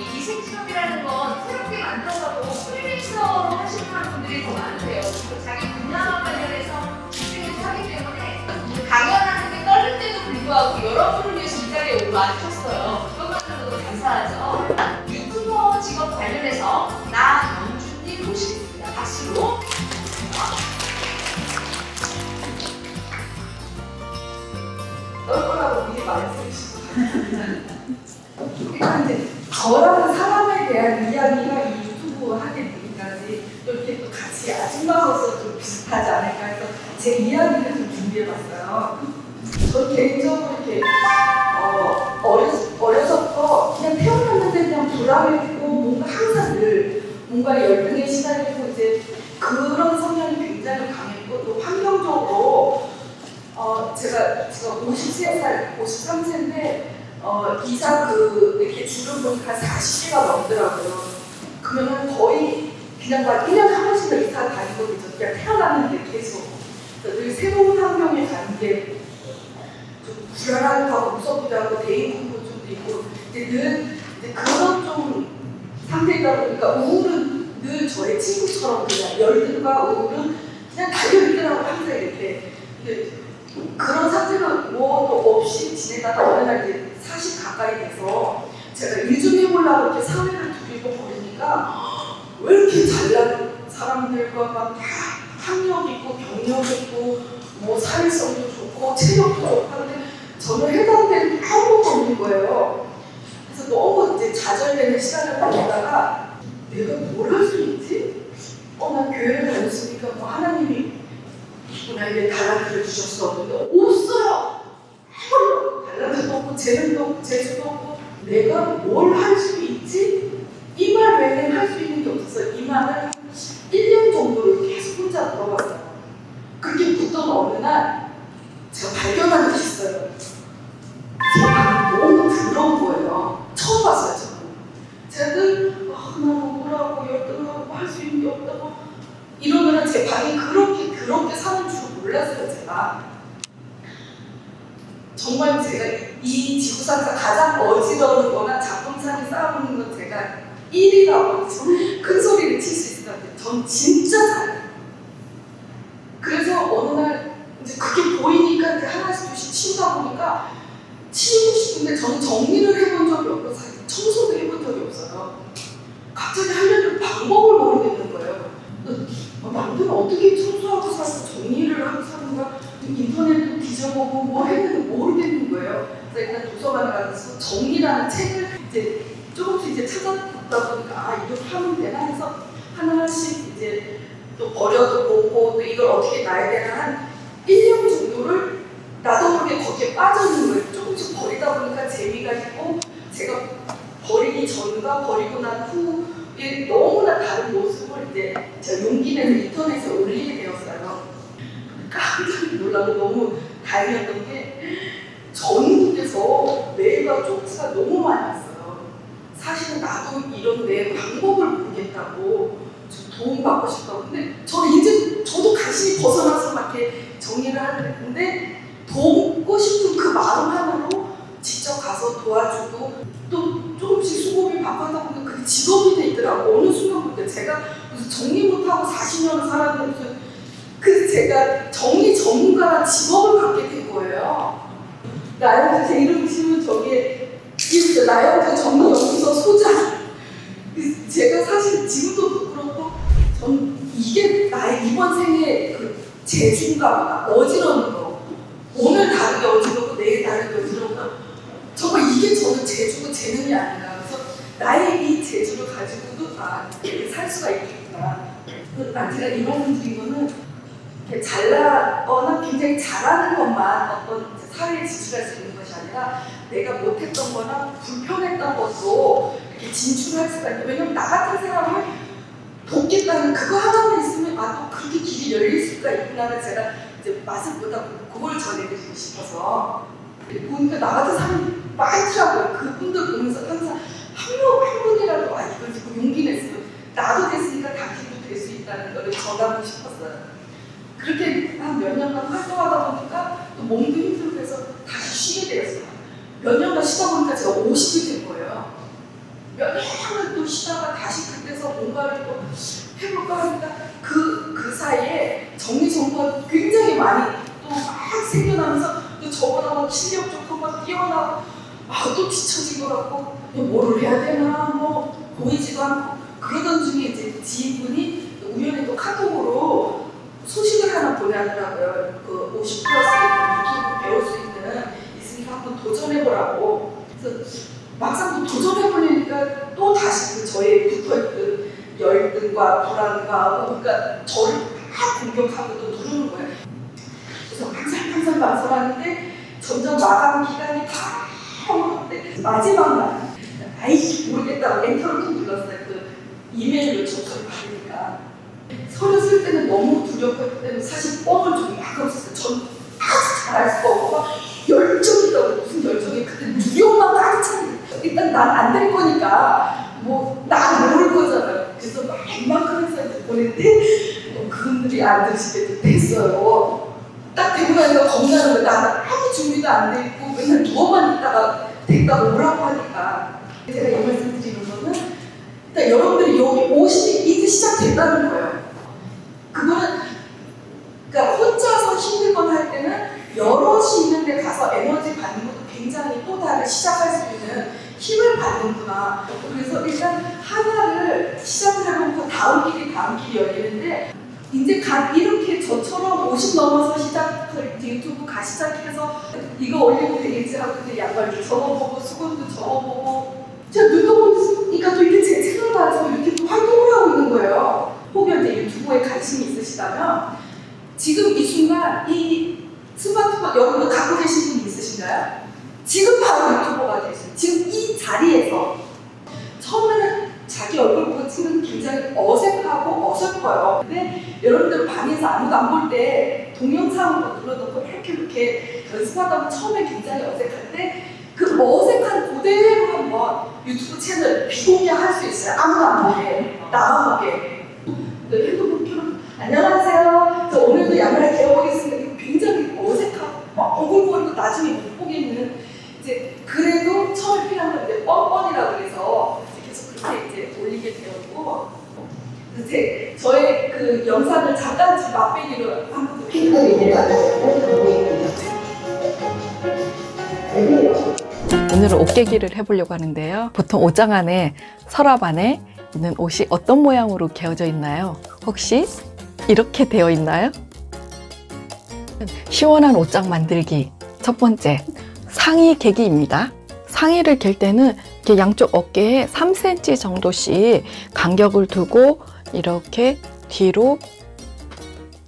이식 수업이라는 건 새롭게 만들어가고 프리랜서로 하시는 분들이 더 많으세요. 자기 분야와 관련해서 집중해서 하기 때문에 강연하는 게 떨릴 때도 불구하고 여러분을 위해서 이 자리에 오고 와주셨어요. 그것만으로도 감사하죠. 유튜버 직업 관련해서 나 영준님 모시겠습니다. 박수로. 떨 거라고 미리 말했어요. 우리 한테 저라는 사람에 대한 이야기가 이 유튜브 하게 되기까지 또 이렇게 또 같이 아줌마로서 좀 비슷하지 않을까 해서 제 이야기를 좀 준비해봤어요. 저 개인적으로 이렇게 어, 어렸, 어려서부터 그냥 태어났는데 그냥 불안했고 뭔가 항상 늘 뭔가 열등에 시달리고 이제 그런 성향이 굉장히 강했고 또 환경적으로 어, 제가 지금 53살, 53세인데 어, 이사 그 이렇게 줄을 보니까 40개가 넘더라고요. 그러면 거의 그냥 막 1년에 한 번씩은 이사 다니거든요. 그냥 태어났는데 계속. 늘 새로운 환경에 가는 게 좀 불안하기도 하고 무섭기도 하고 대인 공포증도 있고 이제 늘 이제 그런 좀 상태이다 보니까 우울은 늘 저의 친구처럼 그냥 열등과 우울은 그냥 달려있더라고 항상 이렇게 근데 그런 뭐도 없이 지내다가 어느 날 이제 40 가까이 돼서 제가 일 좀 해보려고 이렇게 사회를 두리고 보니까 왜 이렇게 잘난 사람들과 막다 학력 있고 경력 있고 뭐 사회성도 좋고 체력도 좋고 하는데 저는 해당되는 게 아무것도 없는 거예요. 그래서 너무 이제 좌절되는 시간을 보내다가 내가 뭘 할 수 있지? 어, 난 교회를 다녔으니까 뭐 하나님이 나에게 달라들여 주셨어. 근데 없어요. 아무리 달라들도 없고 재능도 없고 재주도 없고 내가 뭘 할 수 있지? 이 말 외에는 할 수 있는 게 없어서 이 말을 1년 정도를 계속 혼자 물어봤어요. 그렇게 붙던 어느 날 제가 발견한 게 있어요. 제가 너무 부러운 거예요. 처음 봤어요, 저는. 제가 늘, 아, 나 억울하고 열등하고 할 수 있는 게 없다고 이러느라 제 방이 그렇게 그렇게 사는 줄 몰랐어요 제가 정말 제가 이 지구상에서 가장 어지러운 거나 작품상에 쌓아놓는 건 제가 1위라고 큰 소리를 칠수 같아요 전 진짜 잘해요. 그래서 어느 날 이제 그게 보이니까 이제 하나씩 둘씩 치우다 보니까 치우고 싶은데 저는 정리를 해본 적이 사실 청소도 해본 적이 없어요. 갑자기 하려는 방법을 모르겠는 거예요. 어, 남들은 어떻게 청소하고 살고 정리를 하고 사는가 인터넷도 뒤져보고 뭐 했는데 모르겠는 거예요. 그래서 일단 도서관에 가서 정리라는 책을 이제 조금씩 이제 찾아 보다 보니까 아 이렇게 하면 되나 해서 하나씩 이제 또 버려도 보고 또 이걸 어떻게 놔야 되나 한 1년 정도를 나도 모르게 거기에 빠져있는 거예요. 조금씩 버리다 보니까 재미가 있고 제가 버리기 전과 버리고 난 후에 너무나 다른 모습을 이제 제가 용기 내서 인터넷에 올리게 되었어요. 깜짝 놀라고 너무 다행이었던 게 전국에서 메일과 쪽지가 너무 많이 왔어요. 사실은 나도 이런 내 방법을 모르겠다고 좀 도움받고 싶다고. 근데 저는 이제 저도 간신히 벗어나서 막 이렇게 정리를 하는데 돕고 싶은 그 마음 하나로 직접 가서 도와주고 또 조금씩 수고비 바꿔다 보니까 그게 직업이 돼 있더라고. 어느 순간부터 제가 정리 못하고 40년을 살았는데 그래서 제가 정리 전문가란 직업을 갖게 된 거예요. 나영주 제 이름 치면 저기에 나영주 정리연구소 소장. 그 제가 사실 지금도 부끄럽고 전 이게 나의 이번 생의 그 재주인가 보다. 어지러운 거. 오늘 다르게 어지럽고 내일 다르게 어지럽다. 정말 이게 저는 재주고 재능이 아닌가. 그래서 나의 이 재주를 가지고도 아, 살 수가 있겠구나. 그, 아, 제가 이런 분 드린 거는 잘나거나 굉장히 잘하는 것만 어떤 사회에 진출할 수 있는 것이 아니라 내가 못했던 거나 불편했던 것도 진출할 수가 있는 왜냐면 나 같은 사람을 돕겠다는 그거 하나만 있으면 아 또 그렇게 길이 열릴 수가 있구나를 제가 이제 맛을 보다 그걸 전해드리고 싶어서. 보니까 나 같은 사람이 많더라고요 그분들 보면서 항상 한명 한 분이라도 아 이걸 듣고 용기 냈으면 나도 됐으니까 당신도 될 수 있다는 걸 전하고 싶었어요 그렇게 한 몇 년간 활동하다 보니까 또 몸도 힘들고 해서 다시 쉬게 되었어요. 몇 년간 쉬다 보니까 제가 50이 된 거예요. 몇 년을 또 쉬다가 다시 그때서 뭔가를 또 해볼까 하니까 그, 그 사이에 정리정보가 굉장히 많이 또 막 생겨나면서 또 저보다 뭐 실력 좋고 막 뛰어나 아또 뒤처진 것 같고 또 뭐를 해야 되나 뭐 보이지도 않고 그러던 중에 이제 지인분이 우연히 또 카톡으로 소식을 하나 보내더라고요. 그 50 플러스 유튜브 배울 수 있는 있으니까 한번 도전해보라고. 그래서 막상 또 도전해보니까 또 다시 그 저의 붙어있던 열등과 불안과 뭔가 저를 막 공격하고 또 누르는 거예요. 그래서 항상 항상 만성하는데 점점 마감 기간이 다 오는데 마지막 날 아이씨 모르겠다고 엔터를 또 눌렀어요. 그 이메일 요청서를 받으니까 서류 쓸 때는 너무 두렵고 때문에 사실 뻥을 좀막 없었어요. 전 아주 잘할 수가 없고 막 열정이 있다고 무슨 열정이 그때 두려움만 가득 찬 일단 난 안 될 거니까 뭐난 모를 거잖아요. 그래서 막 이만큼 해서 보냈는데 어, 그분들이 안 들으시게 됐어요. 딱 되고 나니까 겁나는 거예요. 나는 아무 준비도 안 돼 있고 맨날 누워만 있다가 됐다고 오라고 하니까 제가 이 말씀 드리는 거는 일단 여러분들이 여기 오시니 이제 시작됐다는 거예요. 그거는 그러니까 혼자서 힘든 건 할 때는 여럿이 있는데 가서 에너지 받는 것도 굉장히 또 다른 시작할 수 있는 힘을 받는구나. 그래서 일단 하나를 시작을 해놓고 다음 길이 다음 길이 열리는데 이제 각 이렇게 저처럼 50 넘어서 시작을 유튜브 가 시작해서 이거 올리면 되겠지 하고 이제 양말 도 접어보고 수건도 접어보고 제가 눈도 보니까 또 이게 제 채널 가지고 이렇게 또 활동을 하고 있는 거예요. 혹은 이제 유튜브에 관심이 있으시다면 지금 이 순간 이 스마트폰 여러분 갖고 계신 분 있으신가요? 지금 바로 유튜버가 되세요. 지금 이 자리에서 처음에는 자기 얼굴 보고 게 굉장히 어색하고 어설퍼요. 근데 여러분들 방에서 아무도 안 볼 때 동영상으로 눌러놓고 이렇게 이렇게 연습하다 보면 처음에 굉장히 어색할 때그 어색한 그대로 한번 유튜브 채널 비공개 할 수 있어요. 아무도 안 보게, 나만 보게. 네, 핸드폰 켜놓고 안녕하세요. 저 오늘도 양말 개어보겠습니다. 굉장히 어색하고 막 오글거리고 나중에 못 보겠는 이제 그래도 처음에 필요한 건 이제 뻔뻔이라고 해서 계속 그렇게 이제 올리게 되었고 제, 저의 그 영상을 잠깐 좀 맛배기로 한번 오늘은 옷개기를 해보려고 하는데요. 보통 옷장 안에 서랍 안에 있는 옷이 어떤 모양으로 개어져 있나요? 혹시 이렇게 되어 있나요? 시원한 옷장 만들기 첫 번째 상의 개기입니다. 상의를 갤 때는 이렇게 양쪽 어깨에 3cm 정도씩 간격을 두고 이렇게 뒤로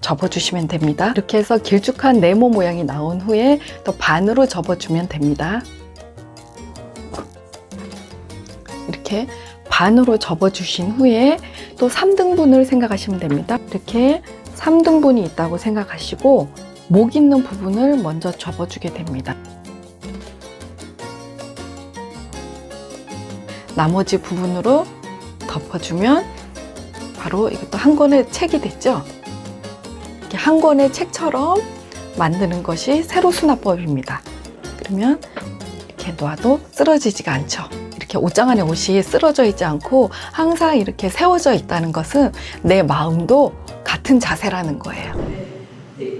접어주시면 됩니다. 이렇게 해서 길쭉한 네모 모양이 나온 후에 또 반으로 접어주면 됩니다. 이렇게 반으로 접어주신 후에 또 3등분을 생각하시면 됩니다. 이렇게 3등분이 있다고 생각하시고 목 있는 부분을 먼저 접어주게 됩니다. 나머지 부분으로 덮어주면 바로 이것도 한 권의 책이 됐죠? 이렇게 한 권의 책처럼 만드는 것이 세로 수납법입니다. 그러면 이렇게 놔도 쓰러지지가 않죠. 이렇게 옷장 안에 옷이 쓰러져 있지 않고 항상 이렇게 세워져 있다는 것은 내 마음도 같은 자세라는 거예요. 네,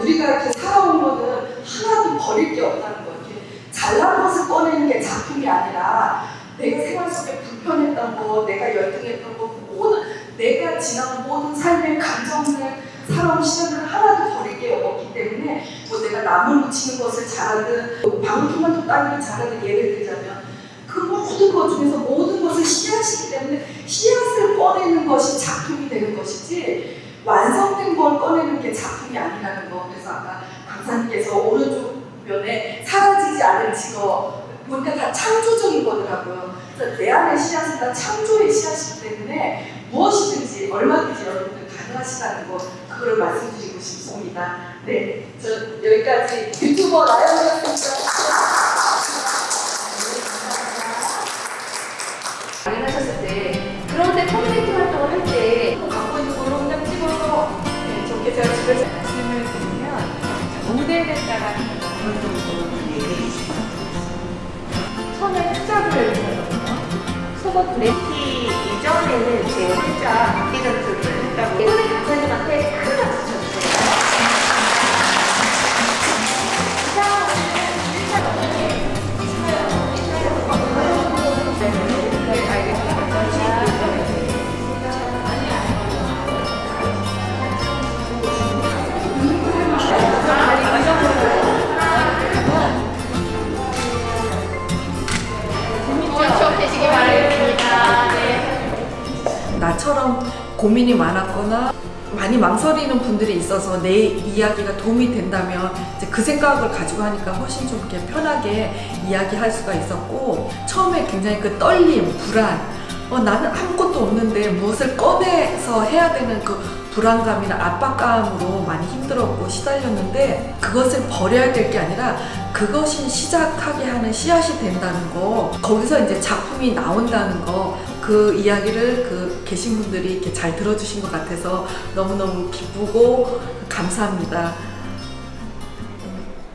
우리가 이렇게 살아온 거는 하나도 버릴 게 없다는 거. 이렇게 잘난 것을 꺼내는 게 작품이 아니라 내가 생활 속에 불편했던 거, 내가 열등했던 거, 모든 내가 지나온 모든 삶의 감정들, 살아온 시간을 하나도 버릴 게 없기 때문에 뭐 내가 나물 무치는 것을 잘하든 뭐 방울토마토 따기를 잘하든 예를 들자면 그 모든 것 중에서 모든 것을 씨앗이기 때문에 씨앗을 꺼내는 것이 작품이 되는 것이지 완성된 걸 꺼내는 게 작품이 아니라는 거. 그래서 아까 강사님께서 오른쪽 면에 사라지지 않을 직업 보니까 다 창조적인 거더라고요. 그래서 내 안의 씨앗은 다 창조의 씨앗이기 때문에 무엇이든지 얼마든지 여러분들 가능하시다는 거 그걸 말씀드리고 싶습니다. 네, 저 여기까지 유튜버 라이언이었습니다. 강연하셨을 때 그럴 때 커뮤니티 활동을 할 때 갖고 있는 걸로 그냥 찍어서 네, 저렇게 제가 집에서 말씀을 드리면 모델에 따라 처음에 투잡 을 했거든요. 속옷 브랜드 이 이전에는 제 혼자 바퀴 전투를 고민이 많았거나 많이 망설이는 분들이 있어서 내 이야기가 도움이 된다면 이제 그 생각을 가지고 하니까 훨씬 좀 이렇게 편하게 이야기할 수가 있었고 처음에 굉장히 그 떨림, 불안 어, 나는 아무것도 없는데 무엇을 꺼내서 해야 되는 그 불안감이나 압박감으로 많이 힘들었고 시달렸는데 그것을 버려야 될 게 아니라 그것이 시작하게 하는 씨앗이 된다는 거 거기서 이제 작품이 나온다는 거 그 이야기를 그 계신 분들이 이렇게 잘 들어주신 것 같아서 너무너무 기쁘고 감사합니다.